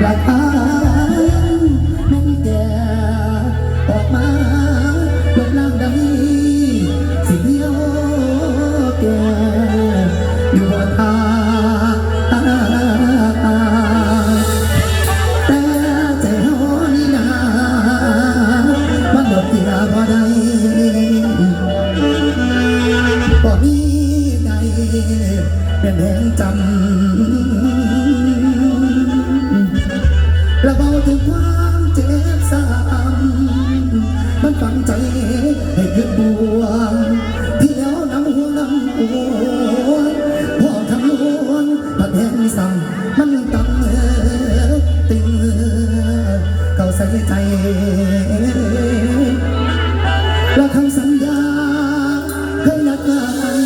หลักฐานนั่นแกออกมาลบล้างดำสิเดียวแกอยู่บนทาแต่ใจเฮานี่นามันหมดที่ราบ่ได้ ให้คิดบวที่แล้วน้ำหัวน้ำหัวพ่อทำล้วนพัดแห่งสั่งมันตั้งตึงเก่าใส่ใจเราทำสัญญาเคยนัดกัน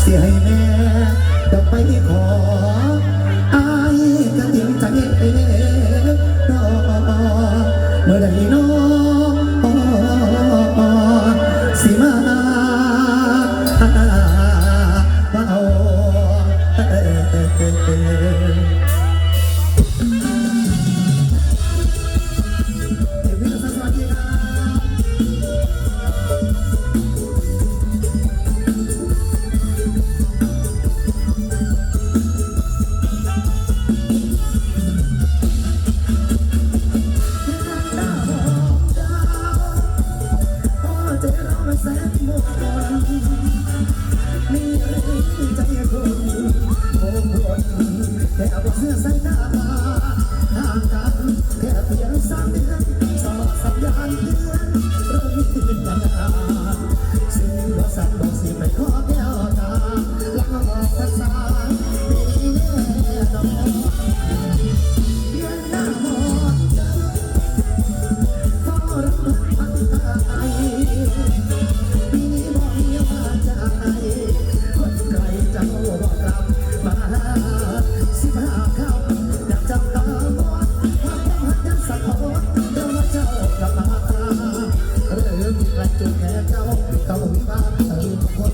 เสียให้แม่ ใจคนโอ้คนแต่เอาเสื้อใส่หน้า กระจุกแค่เจ้าเจ้าวิบากเออคน